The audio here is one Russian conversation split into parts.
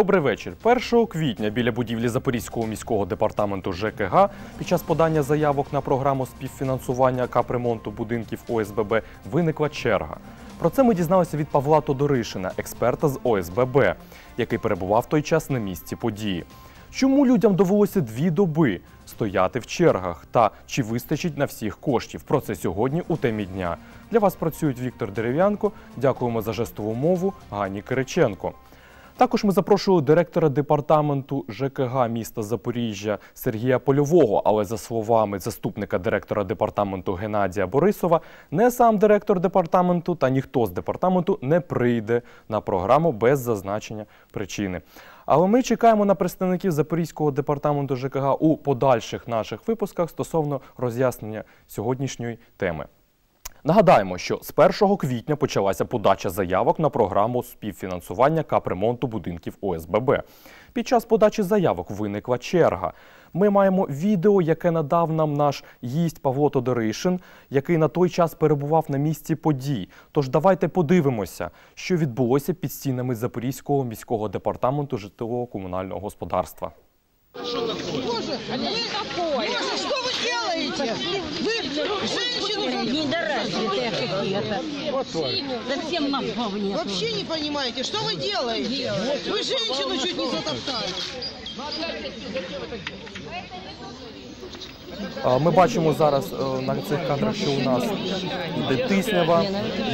Добрий вечір. 1 квітня біля будівлі Запорізького міського департаменту ЖКГ під час подання заявок на програму співфінансування капремонту будинків ОСББ виникла черга. Про це ми дізналися від Павла Тодоришина, експерта з ОСББ, який перебував той час на місці події. Чому людям довелося дві доби стояти в чергах та чи вистачить на всіх коштів? Про це сьогодні у темі дня. Для вас працюють Віктор Дерев'янко. Дякуємо за жестову мову Гані Кириченко. Також ми запрошували директора департаменту ЖКГ міста Запоріжжя Сергія Польового. Але за словами заступника директора департаменту Геннадія Борисова, не сам директор департаменту та ніхто з департаменту не прийде на програму без зазначення причини. Але ми чекаємо на представників Запорізького департаменту ЖКГ у подальших наших випусках стосовно роз'яснення сьогоднішньої теми. Нагадаємо, що з 1 квітня почалася подача заявок на програму співфінансування капремонту будинків ОСББ. Під час подачі заявок виникла черга. Ми маємо відео, яке надав нам наш гість Павло Тодоришин, який на той час перебував на місці подій. Тож давайте подивимося, що відбулося під стінами Запорізького міського департаменту житлово-комунального господарства. Боже, Боже, что вы делаете? Вы женщину Недоразвитые какие-то. Совсем мозгов нет. вообще не понимаете, что вы делаете? Вы женщину чуть не затоптали. Ми бачимо зараз е, на цих кадрах, що у нас іде тиснява,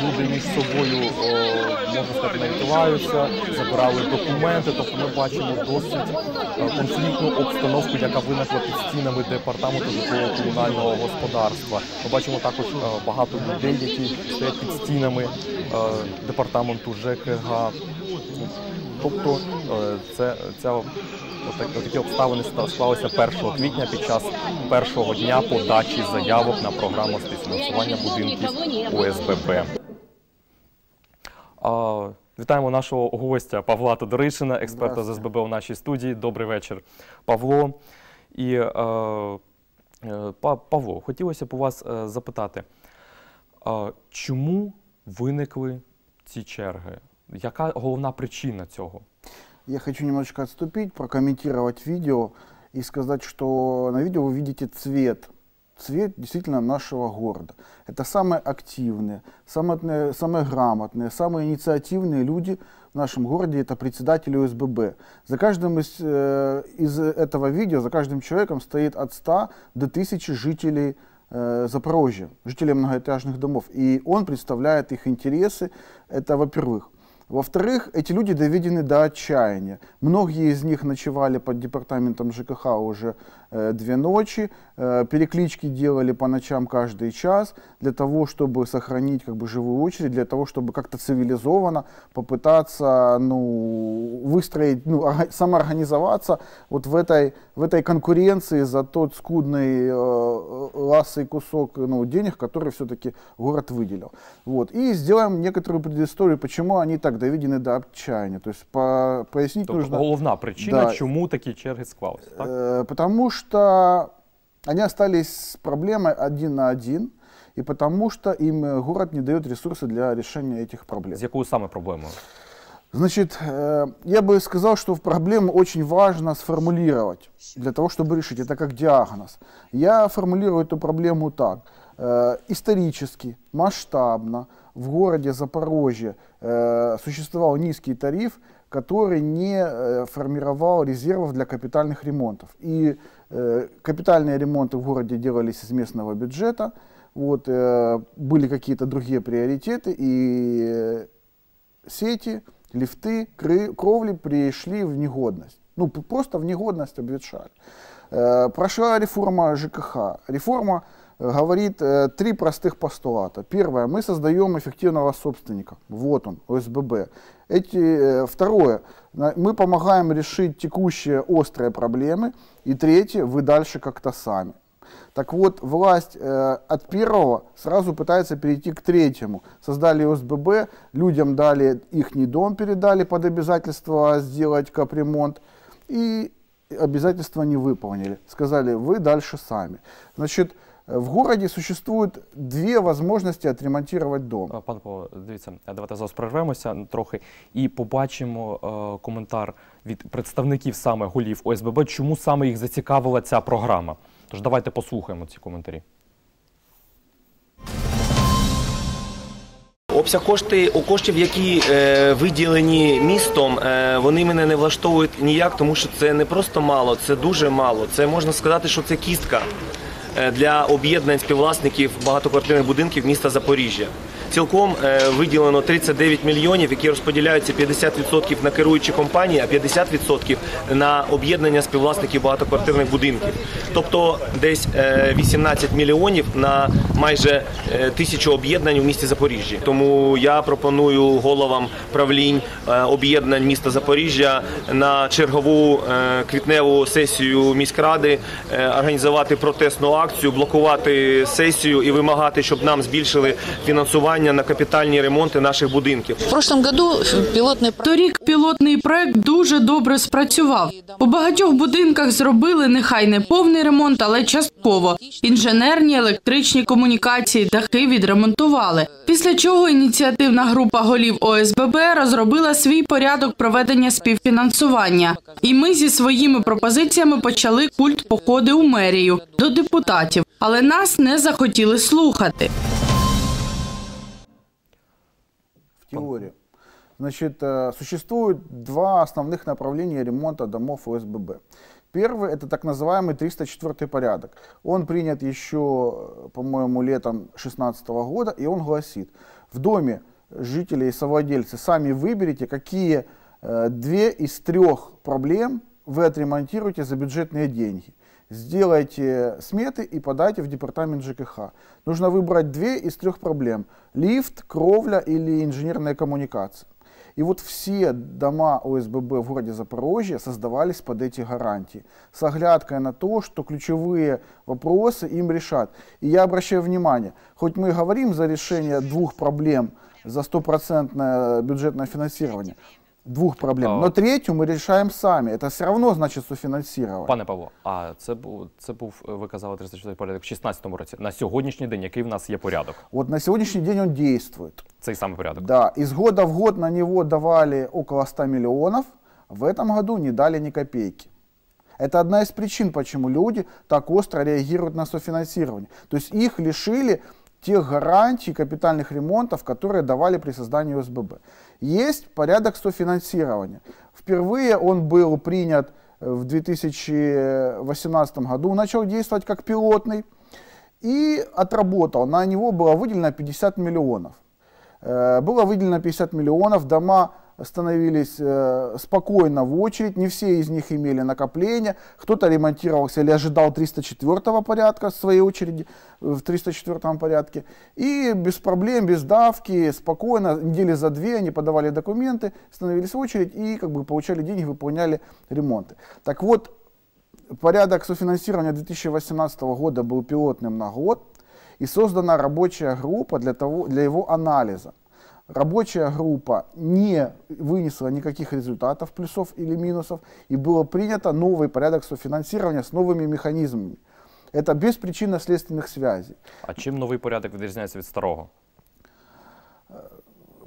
люди між собою, можна сказати, не забирали документи. Тобто ми бачимо досить е, конфліктну обстановку, яка виникла під стінами департаменту житлово-комунального господарства. Ми бачимо також е, багато людей, які стоять під стінами департаменту ЖКГ. Тобто це ця отак- такі обставини ста- склалися 1 квітня під час першого дня подачі заявок на програму співфінансування будинків ОСББ. Вітаємо нашого гостя Павла Тодоришина, експерта з СББ у нашій студії. Добрий вечір, Павло. І е, е, Павло, хотілося б у вас е, запитати, чому виникли ці черги? Яка головна причина цього? Я хочу немножечко отступить, прокомментировать видео и сказать, что на видео вы видите цвет. Цвет действительно нашего города. Это самые активные, самые, самые грамотные, самые инициативные люди в нашем городе. Это председатели ОСББ. За каждым из, э, из этого видео, за каждым человеком стоит от 100 до 1000 жителей э, Запорожья, жителей многоэтажных домов. И он представляет их интересы. Это во-первых. Во-вторых, эти люди доведены до отчаяния. Многие из них ночевали под департаментом ЖКХ уже две ночи, э, переклички делали по ночам каждый час для того, чтобы сохранить как бы живую очередь, для того, чтобы как-то цивилизованно попытаться ну, выстроить, ну, орга- самоорганизоваться вот в этой, в этой конкуренции за тот скудный э, ласый кусок ну, денег, который все-таки город выделил. Вот. И сделаем некоторую предысторию, почему они так доведены до отчаяния. То есть по, пояснить Тобто нужно... головна причина, Да. чому такі черги склалися. Так? Э, потому что они остались с проблемой один на один, и потому что им э, город не дает ресурсы для решения этих проблем. З якою саме проблемою? Значит, э, я бы сказал, что проблему очень важно сформулировать для того, чтобы решить. Это как диагноз. Я формулирую эту проблему так. Э, Исторически, масштабно в городе Запорожье существовал низкий тариф, который не формировал резервов для капитальных ремонтов. И капитальные ремонты в городе делались из местного бюджета. Вот, э, были какие-то другие приоритеты, и э, сети, лифты, кровли пришли в негодность. Ну, просто в негодность обветшали. Э, Прошла реформа ЖКХ. Реформа э, говорит э, три простых постулата. Первое, мы создаем эффективного собственника. Вот он, ОСББ. Эти, э, второе, мы помогаем решить текущие острые проблемы. И третье, вы дальше как-то сами. Так вот, власть э, от первого сразу пытается перейти к третьему. Создали ОСББ, людям дали их дом, передали под обязательство сделать капремонт. И обязательства не выполнили. Сказали, вы дальше сами. Значит, В городе существует две возможности отремонтировать дом. Пане Павло, дивіться, давайте зараз перервемося трохи і побачимо е, коментар від представників саме голів ОСББ, чому саме їх зацікавила ця програма. Тож давайте послухаємо ці коментарі. Обсяг кошти, у коштів, які е, виділені містом, е, вони мене не влаштовують ніяк, тому що це не просто мало, це дуже мало. Це можна сказати, що це кістка для об'єднань співвласників багатоквартирних будинків міста Запоріжжя. Цілком е, виділено 39 мільйонів, які розподіляються 50% на керуючі компанії, а 50% на об'єднання співвласників багатоквартирних будинків. Тобто десь е, 18 мільйонів на майже е, тисячу об'єднань у місті Запоріжжя. Тому я пропоную головам правлінь е, об'єднань міста Запоріжжя на чергову е, квітневу сесію міськради е, організувати протестну акцію, блокувати сесію і вимагати, щоб нам збільшили фінансування на капітальні ремонти наших будинків. В прошлом году пилотный Торік пілотний проект дуже добре спрацював. У багатьох будинках зробили нехай не повний ремонт, але частково. Інженерні, електричні комунікації, дахи відремонтували. Після чого ініціативна група голів ОСББ розробила свій порядок проведення співфінансування. І ми зі своїми пропозиціями почали культ походи у мерію до депутатів, але нас не захотіли слухати. в теории. Значит, э, существует два основных направления ремонта домов ОСББ. Первый – это так называемый 304 порядок. Он принят еще, по-моему, летом 2016 года, и он гласит, в доме жители и совладельцы сами выберите, какие э, две из трех проблем вы отремонтируете за бюджетные деньги. Сделайте сметы и подайте в департамент ЖКХ. Нужно выбрать две из трех проблем. Лифт, кровля или инженерная коммуникация. И вот все дома ОСББ в городе Запорожье создавались под эти гарантии, с оглядкой на то, что ключевые вопросы им решат. И я обращаю внимание, хоть мы и говорим за решение двух проблем, за стопроцентное бюджетное финансирование, двух проблем, А. но третью мы решаем сами. Это все равно значит софинансирование. Пане Павло, а це був це був е, ви казали 34 порядок в 16-му році. На сьогоднішній день який в нас є порядок? Вот на сегодняшний день он действует. Цей самий порядок. Да, из года в год на него давали около 100 миллионов, в этом году не дали ни копейки. Это одна из причин, почему люди так остро реагируют на софинансирование. То есть их лишили тех гарантий капитальных ремонтов, которые давали при создании ОСББ. Есть порядок софинансирования. Впервые он был принят э, в 2018 году, начал действовать как пилотный и отработал. На него было выделено 50 миллионов. Э, Было выделено 50 миллионов, дома становились э, спокойно в очередь, не все из них имели накопления, кто-то ремонтировался или ожидал 304 порядка своей очереди, э, в 304 порядке, и без проблем, без давки, спокойно, недели за две они подавали документы, становились в очередь и как бы получали деньги, выполняли ремонты. Так вот, порядок софинансирования 2018 года был пилотным на год, и создана рабочая группа для, того, для его анализа. Рабочая группа не вынесла никаких результатов, плюсов или минусов, и было принято новый порядок софинансирования с новыми механизмами. Это без причинно-следственных связей. А чим новий порядок відрізняється від старого?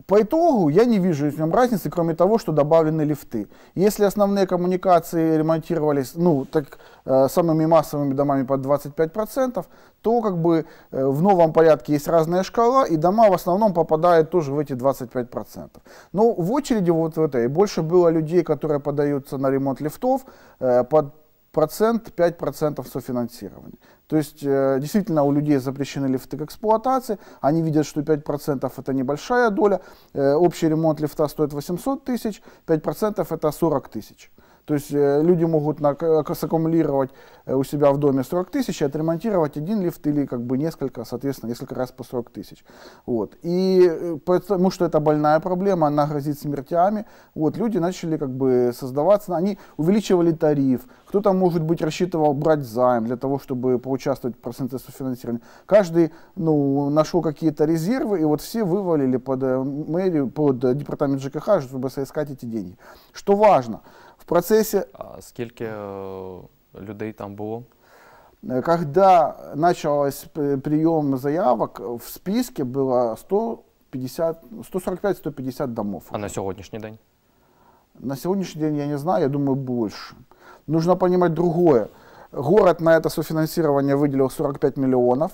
По итогу я не вижу в нем разницы, кроме того, что добавлены лифты. Если основные коммуникации ремонтировались, ну, так, э, самыми массовыми домами под 25%, то как бы э, в новом порядке есть разная шкала, и дома в основном попадают тоже в эти 25%. Но в очереди вот в этой больше было людей, которые подаются на ремонт лифтов э, под процент 5% софинансирования. То есть э, действительно у людей запрещены лифты к эксплуатации, они видят, что 5% это небольшая доля, Э, общий ремонт лифта стоит 800 тысяч, 5% это 40 тысяч. То есть э, люди могут нак- саккумулировать э, у себя в доме 40 тысяч и отремонтировать один лифт или как бы несколько, соответственно, несколько раз по 40 тысяч. Вот. И э, потому что это больная проблема, она грозит смертями, вот, люди начали как бы создаваться, они увеличивали тариф, кто-то, может быть, рассчитывал брать займ для того, чтобы поучаствовать в проценте софинансирования. Каждый ну, нашел какие-то резервы, и вот все вывалили под э, мэрию, под э, департамент ЖКХ, чтобы соискать эти деньги. Что важно, процессе А скільки е, людей там було? Э, Когда началось п- прием заявок, в списке было 150, 145-150 домов. А на сьогоднішній день? На сегодняшний день я не знаю, я думаю больше. Нужно понимать другое. Город на это софинансирование выделил 45 миллионов.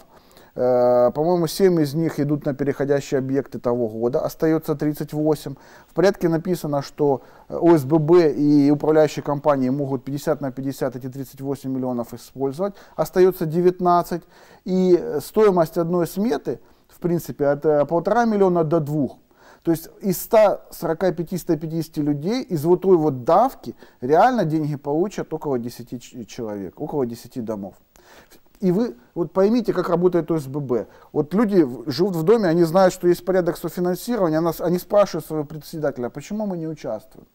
Э, По-моему, 7 из них идут на переходящие объекты того года, остается 38. В порядке написано, что э, ОСББ и управляющие компании могут 50 на 50 эти 38 миллионов использовать, остается 19. И э, стоимость одной сметы, в принципе, от полтора миллиона до двух. То есть из 145-150 людей, из вот той вот давки, реально деньги получат около 10 ч- человек, около 10 домов. И вы вот поймите, как работает ОСББ. Вот люди живут в доме, они знают, что есть порядок софинансирования, она с- они спрашивают своего председателя, а почему мы не участвуем?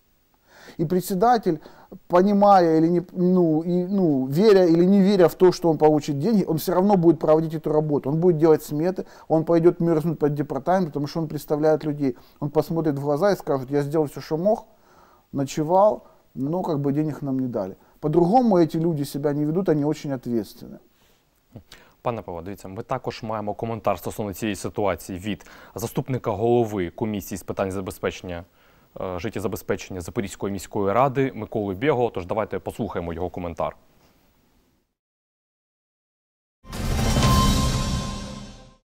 И председатель, понимая или не, ну, и, ну, веря или не веря в то, что он получит деньги, он все равно будет проводить эту работу. Он будет делать сметы, он пойдет мерзнуть под департамент, потому что он представляет людей. Он посмотрит в глаза и скажет, я сделал все, что мог, ночевал, но как бы денег нам не дали. По-другому эти люди себя не ведут, они очень ответственны. Пане Павло, дивіться, ми також маємо коментар стосовно цієї ситуації від заступника голови комісії з питань забезпечення е, життєзабезпечення Запорізької міської ради Миколи Бєго. Тож давайте послухаємо його коментар.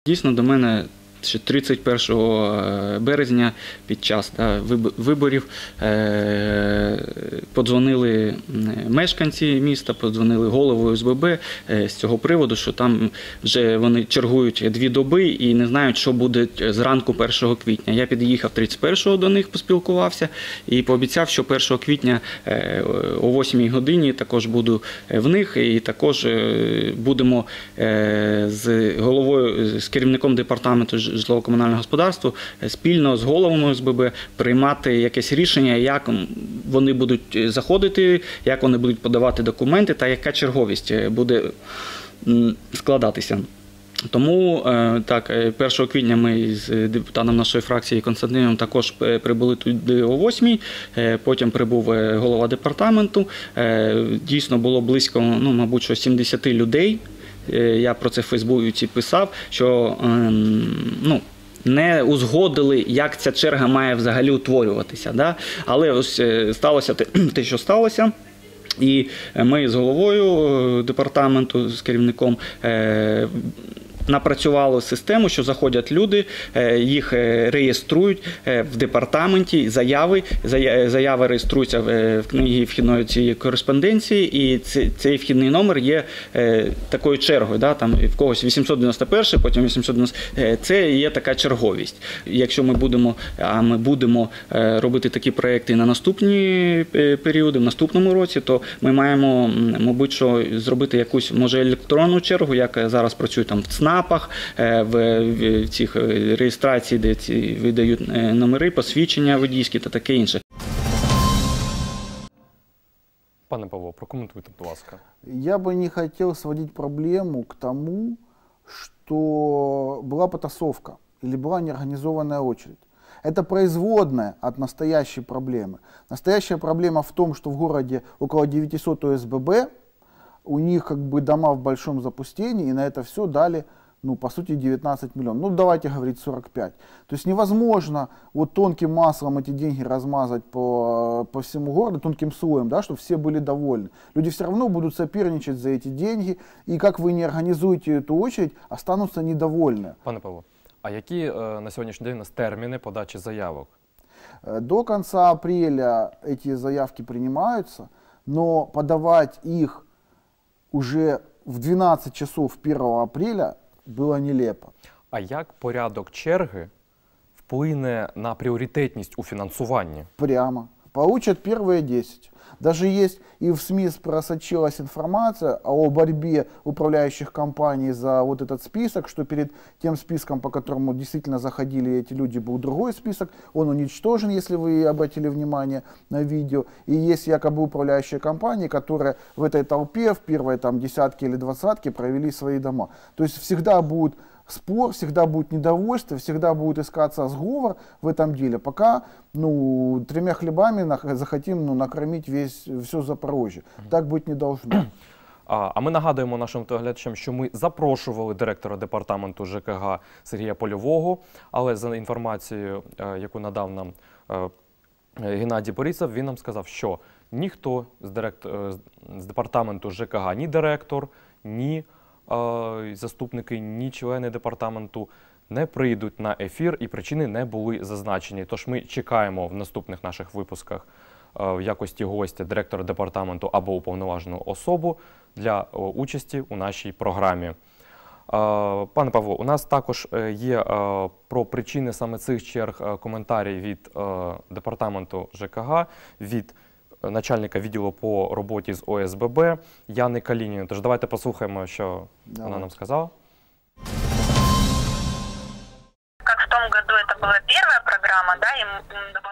Дійсно, до мене ще 31 е, березня під час да, виборів е, подзвонили мешканці міста, подзвонили голову ОСББ е, з цього приводу, що там вже вони чергують дві доби і не знають, що буде зранку 1 квітня. Я під'їхав 31-го до них, поспілкувався і пообіцяв, що 1 квітня о 8 годині також буду в них, і також будемо з головою, з керівником департаменту житлово-комунального господарства е, спільно з головами ОСББ приймати якесь рішення, як вони будуть е, заходити, як вони будуть подавати документи та яка черговість е, буде складатися. Тому так, е, 1 квітня ми з депутатом нашої фракції Константином також прибули туди о 8 е, Потім прибув голова департаменту. Дійсно було близько, ну, мабуть, що 70 людей. Е, Я про це в Фейсбуці писав, що ем, ну, не узгодили, як ця черга має взагалі утворюватися. Да? Але ось е, сталося те, що сталося. І е, ми з головою департаменту, з керівником. Напрацювали систему, що заходять люди, е, їх е, реєструють е, в департаменті, заяви. зая- Заяви реєструються в книгі вхідної цієї кореспонденції, і цей вхідний номер є такою чергою. Да? Там в когось 891, потім 890. Е, Це є така черговість. Якщо ми будемо, а ми будемо робити такі проекти на наступні періоди, в наступному році, то ми маємо, мабуть, що зробити якусь може електронну чергу, як зараз працює там в ЦНАПах, е, в, в цих е, реєстрації, де ці видають е, номери, посвідчення водійські та таке інше. Пане Павло, прокоментуйте, будь ласка. Я бы не хотел сводить проблему к тому, что была потасовка или была неорганизованная очередь. Это производная от настоящей проблемы. Настоящая проблема в том, что в городе около 900 ОСББ, у них как бы дома в большом запустении, и на это все дали, ну, по сути, 19 миллионов. Ну, давайте говорить 45. То есть невозможно вот тонким маслом эти деньги размазать по, по всему городу, тонким слоем, да, чтобы все были довольны. Люди все равно будут соперничать за эти деньги, и как вы не организуете эту очередь, останутся недовольны. Пане Павло, а які е, на сьогоднішній день у нас терміни подачі заявок? Э, До конца апреля эти заявки принимаются, но подавать их уже в 12 часов 1 апреля было нелепо. А як порядок черги вплине на пріоритетність у фінансуванні? Прямо. Получат первые 10. Даже есть и в СМИ просочилась информация о борьбе управляющих компаний за вот этот список, что перед тем списком, по которому действительно заходили эти люди, был другой список. Он уничтожен, если вы обратили внимание на видео. И есть якобы управляющие компании, которые в этой толпе, в первой там десятке или двадцатке провели свои дома. То есть всегда будет спор, всегда будет недовольство, всегда будет искаться сговор в этом деле, пока ну, тремя хлебами нах- захотим ну, накормить весь, все Запорожье. Так быть не должно. А ми нагадуємо нашим телеглядачам, що ми запрошували директора департаменту ЖКГ Сергія Польового, але за інформацією, е, яку надав нам е, Геннадій Борисов, він нам сказав, що ніхто з, директ... е, з- департаменту ЖКГ, ні директор, ні заступники, ні члени департаменту не прийдуть на ефір, і причини не були зазначені. Тож ми чекаємо в наступних наших випусках е, в якості гостя директора департаменту або уповноважену особу для участі у нашій програмі. Пане Павло, у нас також е, є е, про причини саме цих черг коментарі від департаменту ЖКГ, від начальника відділу по роботі з ОСББ Яни Калініної. Тож давайте послухаємо, що вона Давайте. нам сказала.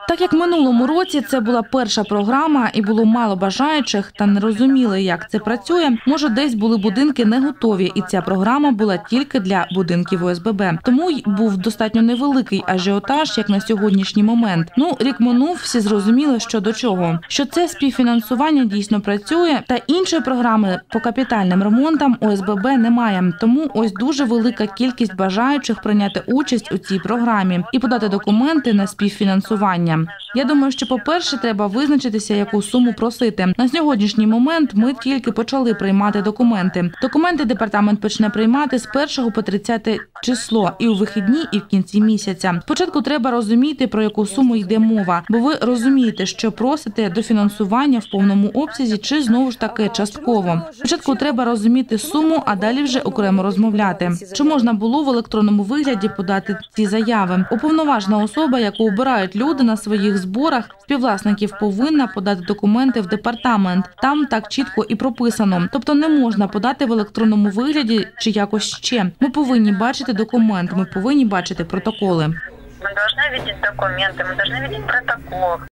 Так як минулому році це була перша програма і було мало бажаючих та не розуміли, як це працює. Може, десь були будинки не готові, і ця програма була тільки для будинків ОСББ. Тому й був достатньо невеликий ажіотаж, як на сьогоднішній момент. Ну рік минув, всі зрозуміли, що до чого. Що це співфінансування дійсно працює, та іншої програми по капітальним ремонтам ОСББ немає. Тому ось дуже велика кількість бажаючих прийняти участь у цій програмі і подати документи на співфінансування. Я думаю, що по-перше, треба визначитися, яку суму просити. На сьогоднішній момент ми тільки почали приймати документи. Документи департамент почне приймати з 1 по 30 число і у вихідні, і в кінці місяця. Спочатку треба розуміти, про яку суму йде мова, бо ви розумієте, що просите дофінансування в повному обсязі чи знову ж таки частково. Спочатку треба розуміти суму, а далі вже окремо розмовляти. Чи можна було в електронному вигляді подати ці заяви? Уповноважена особа, яку обирають люди на своїх зборах, співвласників повинна подати документи в департамент. Там так чітко і прописано. Тобто не можна подати в електронному вигляді чи якось ще. Ми повинні бачити документ, ми повинні бачити протоколи. Мы должны видеть документы, мы должны видеть протокол.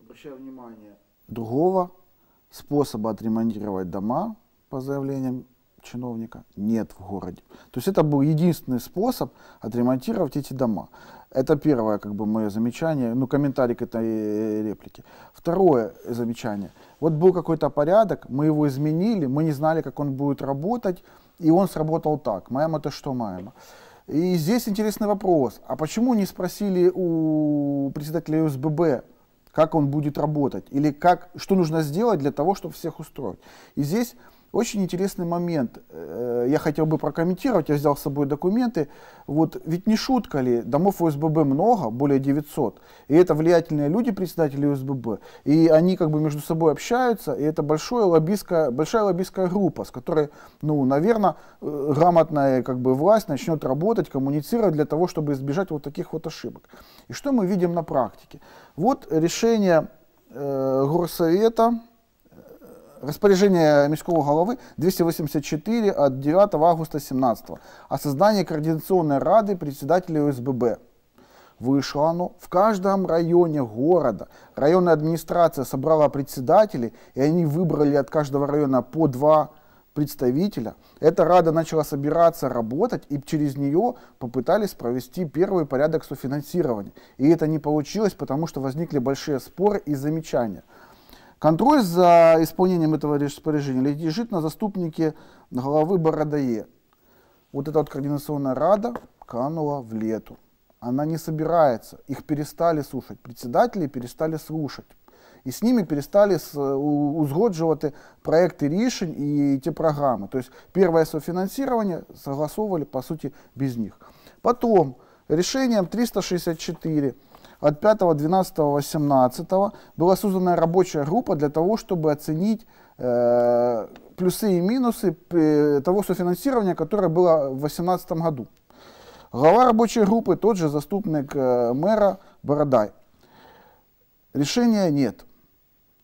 Обращаю внимание, другого способа отремонтировать дома по заявлениям Чиновника нет в городе. То есть это был единственный способ отремонтировать эти дома. Это первое как бы мое замечание, ну комментарий к этой э, реплике. Второе замечание. Вот был какой-то порядок, мы его изменили, мы не знали, как он будет работать, и он сработал так. Маем это что маем. И здесь интересный вопрос. А почему не спросили у председателя УСББ, как он будет работать, или как, что нужно сделать для того, чтобы всех устроить. И здесь очень интересный момент. Э, Я хотел бы прокомментировать, я взял с собой документы. Вот ведь не шутка ли, домов ОСББ много, более 900, и это влиятельные люди, председатели ОСББ, и они как бы между собой общаются, и это большое лоббистская, большая лоббистская группа, с которой, ну, наверное, грамотная как бы власть начнет работать, коммуницировать для того, чтобы избежать вот таких вот ошибок. И что мы видим на практике? Вот решение э, горсовета, э, распоряжение міського головы 284 от 9 августа 2017 о создании координационной рады председателей ОСББ. Вышло оно в каждом районе города. Районная администрация собрала председателей, и они выбрали от каждого района по два представителя. Эта рада начала собираться, работать, и через нее попытались провести первый порядок софинансирования. И это не получилось, потому что возникли большие споры и замечания. Контроль за исполнением этого распоряжения лежит на заступнике главы Бородае. Вот эта вот координационная рада канула в лету. Она не собирается. Их перестали слушать. Председатели перестали слушать. І з ними перестали с- у- узгоджувати проекти рішень і ті программы. То есть первое софинансирование согласовывали, по сути, без них. Потом решением 364 от 5.12.18 была создана рабочая группа для того, чтобы оценить э, плюсы и минусы э, того софинансирования, которое было в 2018 году. Глава рабочей группы, тот же заступник э, мэра Бородай. Решения нет.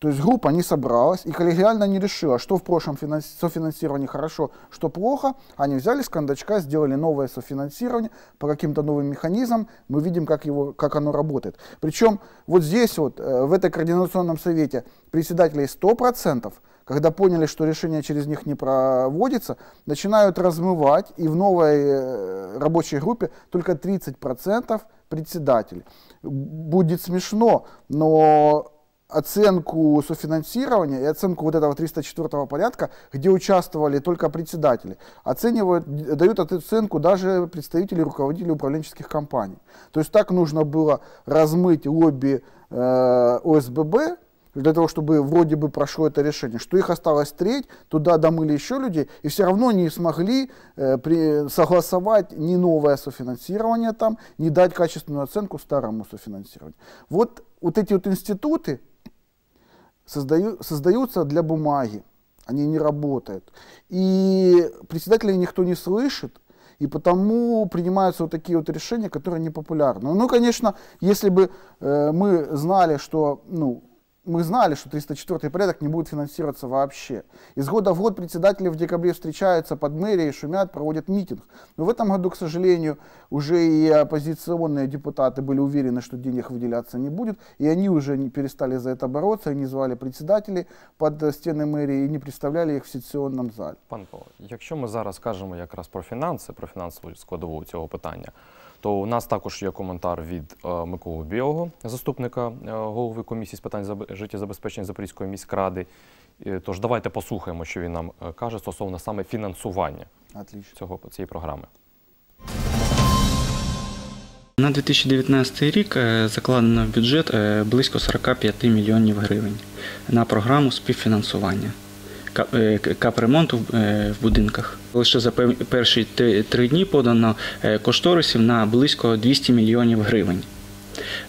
То есть группа не собралась и коллегиально не решила, что в прошлом финанс- софинансировании хорошо, что плохо. Они взяли с кондачка, сделали новое софинансирование по каким-то новым механизмам. Мы видим, как, его, как оно работает. Причем вот здесь вот, э, в этой координационном совете председателей 100%, когда поняли, что решение через них не проводится, начинают размывать, и в новой э, рабочей группе только 30% председателей. Будет смешно, но оценку софинансирования и оценку вот этого 304 порядка, где участвовали только председатели, оценивают, дают эту оценку даже представители руководителей управленческих компаний. То есть так нужно было размыть лобби э, ОСББ, для того, чтобы вроде бы прошло это решение, что их осталось треть, туда домыли еще людей, и все равно не смогли э, при, согласовать ни новое софинансирование там, ни дать качественную оценку старому софинансированию. Вот, вот эти вот институты создаю, создаются для бумаги, они не работают. И председателей никто не слышит, и потому принимаются вот такие вот решения, которые непопулярны. Ну, конечно, если бы э, мы знали, что, ну, мы знали, что 304 порядок не будет финансироваться вообще. Из года в год председатели в декабре встречаются под мэрией, шумят, проводят митинг. Но в этом году, к сожалению, уже и оппозиционные депутаты были уверены, что денег выделяться не будет, и они уже не перестали за это бороться, они звали председателей под стены мэрии и не представляли их в сессионном зале. Пан Павло, якщо ми зараз кажемо якраз про фінанси, про фінансову складову цього питання, то у нас також є коментар від е, Миколи Білого, заступника е, голови комісії з питань забе- життєзабезпечення Запорізької міськради. Тож давайте послухаємо, що він нам е, каже стосовно саме фінансування Отлично. цього цієї програми. На 2019 рік закладено в бюджет близько 45 мільйонів гривень на програму співфінансування капремонту е, в будинках. Лише за пев- перші три- три дні подано е, кошторисів на близько 200 мільйонів гривень.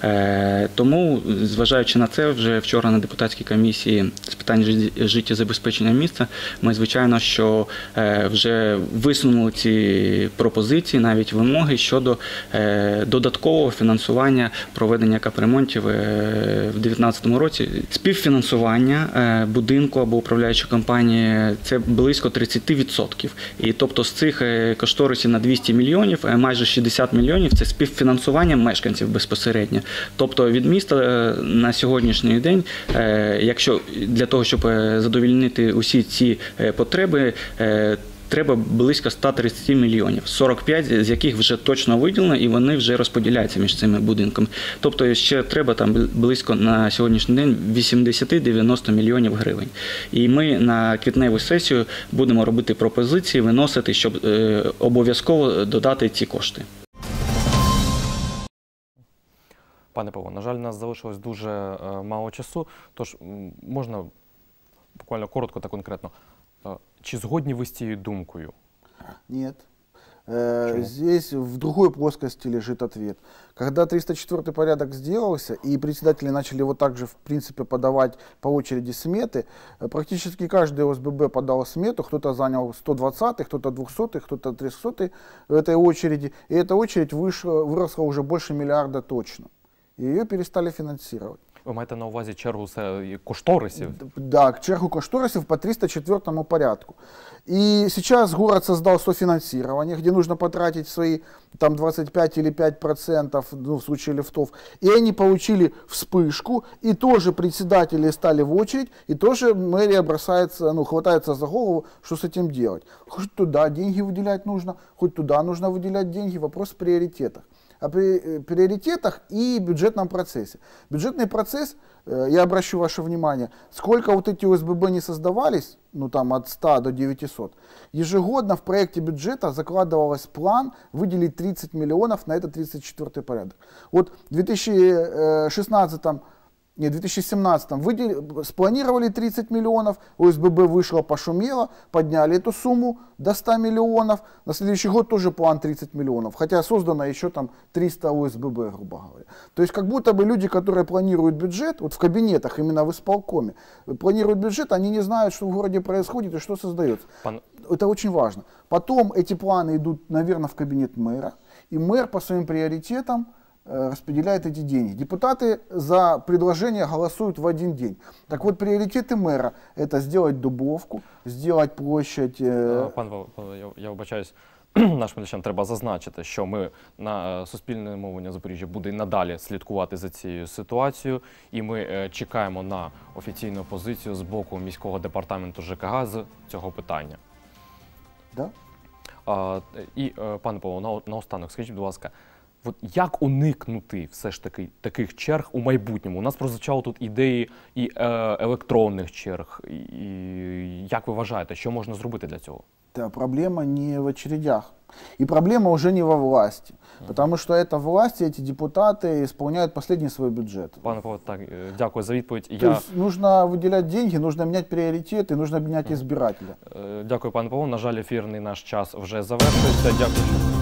Е, Тому, зважаючи на це, вже вчора на депутатській комісії з питань жит- життєзабезпечення міста ми, звичайно, що е, вже висунули ці пропозиції, навіть вимоги щодо е, додаткового фінансування проведення капремонтів в 2019 році. Співфінансування будинку або управляючої компанії це близько 30%. І тобто з цих кошторисів на 200 мільйонів, майже 60 мільйонів це співфінансування мешканців безпосередньо. Тобто від міста е, на сьогоднішній день, е, якщо для того, щоб е, задовільнити усі ці потреби, Треба близько 130 мільйонів, 45 з яких вже точно виділено, і вони вже розподіляються між цими будинками. Тобто ще треба там близько на сьогоднішній день 80-90 мільйонів гривень. І ми на квітневу сесію будемо робити пропозиції, виносити, щоб обов'язково додати ці кошти. Пане Павло, на жаль, у нас залишилось дуже е, мало часу, тож м, можна буквально коротко та конкретно. Е, Чи згодні ви з цією думкою? Нет. Э, Почему? Здесь в другой плоскости лежит ответ. Когда 304 порядок сделался, и председатели начали вот так же, в принципе, подавать по очереди сметы, э, практически каждый ОСББ подал смету, кто-то занял 120 кто-то 200 кто-то 300 в этой очереди, и эта очередь вышла, выросла уже больше миллиарда точно. И ее перестали финансировать. Ви маєте на увазі чергу се- кошторисів? Да, к чергу кошторисов по 304 порядку. И сейчас город создал софинансирование, где нужно потратить свои там 25 или 5 процентов, ну, в случае лифтов. И они получили вспышку, и тоже председатели стали в очередь, и тоже мэрия бросается, ну, хватается за голову, что с этим делать. Хоть туда деньги выделять нужно, хоть туда нужно выделять деньги, вопрос в приоритетах о э, приоритетах и бюджетном процессе. Бюджетный процесс, э, я обращу ваше внимание, сколько вот эти ОСББ не создавались, ну там от 100 до 900, ежегодно в проекте бюджета закладывалось план выделить 30 миллионов на этот 34 порядок. Вот в 2016 не, в 2017 выдели- спланировали 30 миллионов, ОСББ вышло, пошумело, подняли эту сумму до 100 миллионов. На следующий год тоже план 30 миллионов, хотя создано еще там 300 ОСББ, грубо говоря. То есть как будто бы люди, которые планируют бюджет, вот в кабинетах, именно в исполкоме, планируют бюджет, они не знают, что в городе происходит и что создается. Пан Это очень важно. Потом эти планы идут, наверное, в кабинет мэра, и мэр по своим приоритетам распределяет эти деньги. Депутаты за предложение голосуют в один день. Так вот, приоритеты мэра – это сделать Дубовку, сделать площадь… Е, э, Пан Павло, Павло, я, я вибачаюсь, нашим глядачам треба зазначити, що ми на е, суспільне мовлення Запоріжжя буде і надалі слідкувати за цією ситуацією, і ми е, чекаємо на офіційну позицію з боку міського департаменту ЖКГ з цього питання. да? А, і, е, пане Павло, на, наостанок, скажіть, будь ласка, От як уникнути все ж таки таких черг у майбутньому? У нас прозвучало тут ідеї і е, електронних черг. І, і як ви вважаєте, що можна зробити для цього? Да, проблема не в очередях. И проблема уже не во власти. Потому что это власти, эти депутаты исполняют последний свой бюджет. Пане Павло, так е, дякую за відповідь. То Я есть нужно выделять деньги, нужно менять приоритеты, нужно менять избирателя. е, дякую, пане Павло. На жаль, ефірний наш час вже завершується. Дякую. що